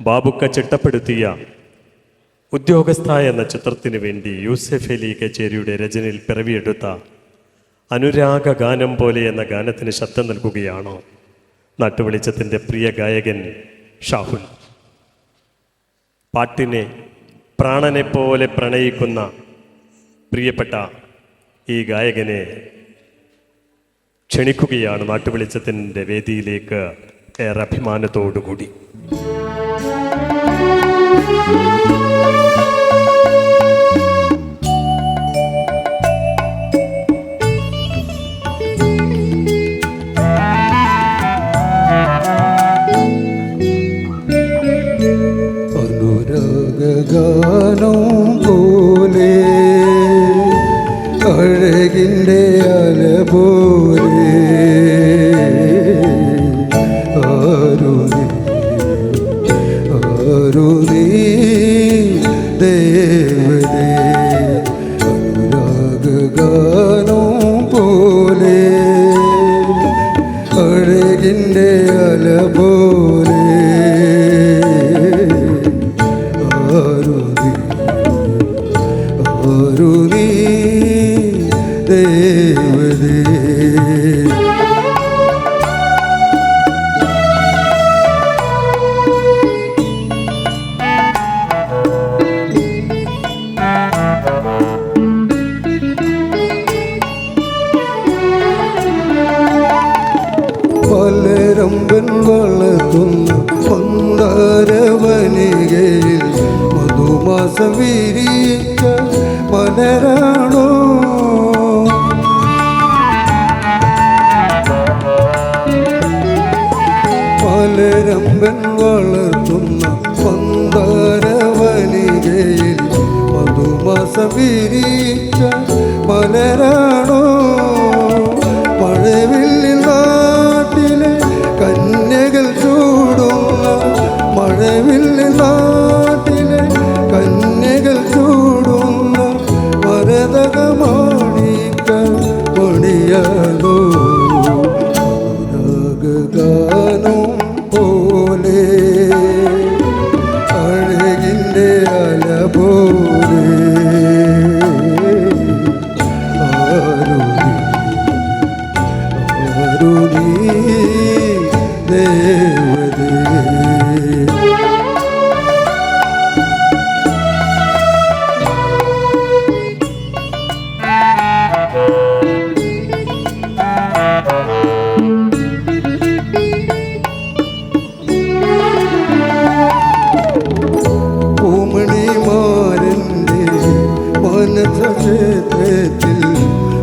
ബാബുക്ക ചിട്ടപ്പെടുത്തിയ ഉദ്യോഗസ്ഥ എന്ന ചിത്രത്തിനു വേണ്ടി യൂസഫ് അലി കച്ചേരിയുടെ രചനയിൽ പിറവിയെടുത്ത അനുരാഗ ഗാനം പോലെ എന്ന ഗാനത്തിന് ശബ്ദം നൽകുകയാണ് നാട്ടുവെളിച്ചത്തിന്റെ പ്രിയ ഗായകൻ ഷാഹുൽ. പാട്ടിനെ പ്രാണനെ പോലെ പ്രണയിക്കുന്ന പ്രിയപ്പെട്ട ഈ ഗായകനെ ക്ഷണിക്കുകയാണ് നാട്ടുവെളിച്ചത്തിന്റെ വേദിയിലേക്ക് ഏറെ അഭിമാനത്തോടുകൂടി. അനുരാഗാനം പോലെ അഴകിന്റെ അല പോലെ ആരുതി ആരുതി ദേവതേ അനുരാഗാനം പോലെ അഴകിന്റെ ആരുതി ആരുതി ദേവതേ. പലരമ്പൻ വളർത്തുന്ന മധുമാസം വിരിയിച്ച മലരാണോ പലരമ്പൻ വളർത്തുന്ന പന്തരവലികയിൽ മധുമാസം വിരിയിച്ച മലരാണോ രാഗഗാനം പോലെ അഴകിന്റെ അല പോലെ ആരുണി ആരുണി ദേവതേ മനസക്ഷേത്രത്തിൽ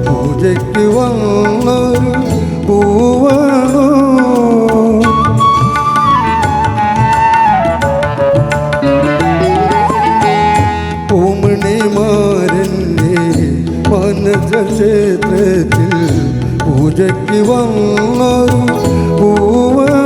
പൂജയ്ക്ക് വന്നൊരു പൂവാണോ? പൂമണിമാരന്റെ മനസക്ഷേത്രത്തിൽ പൂജയ്ക്ക് വന്നൊരു പൂവാണോ?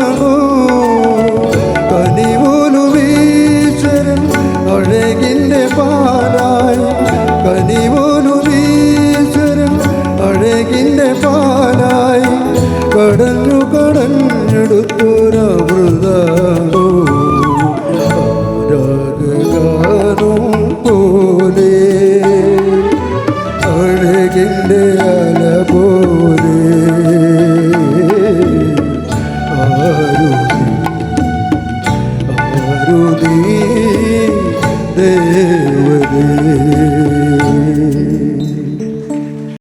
അഴകിന്റെ അല പോലെ ആരുതി ആരുതി